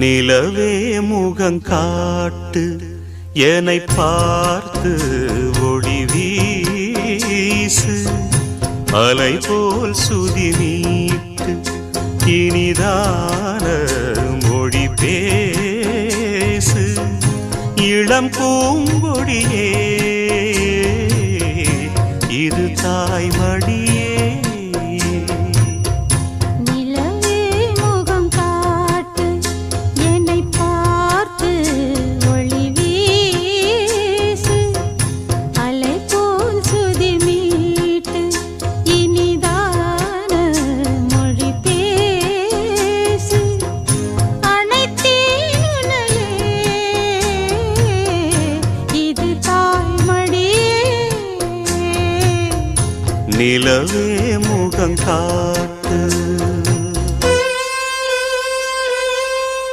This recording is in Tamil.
நிலவே முகம் காட்டு என்னை பார்த்து ஒளி வீசு. அலை போல் சுதி நீட்டு இனிதான மொழி பேசு. இளம் பூங்கொடியே இது தாய்மடியே. நிலவே முகங்காட்டு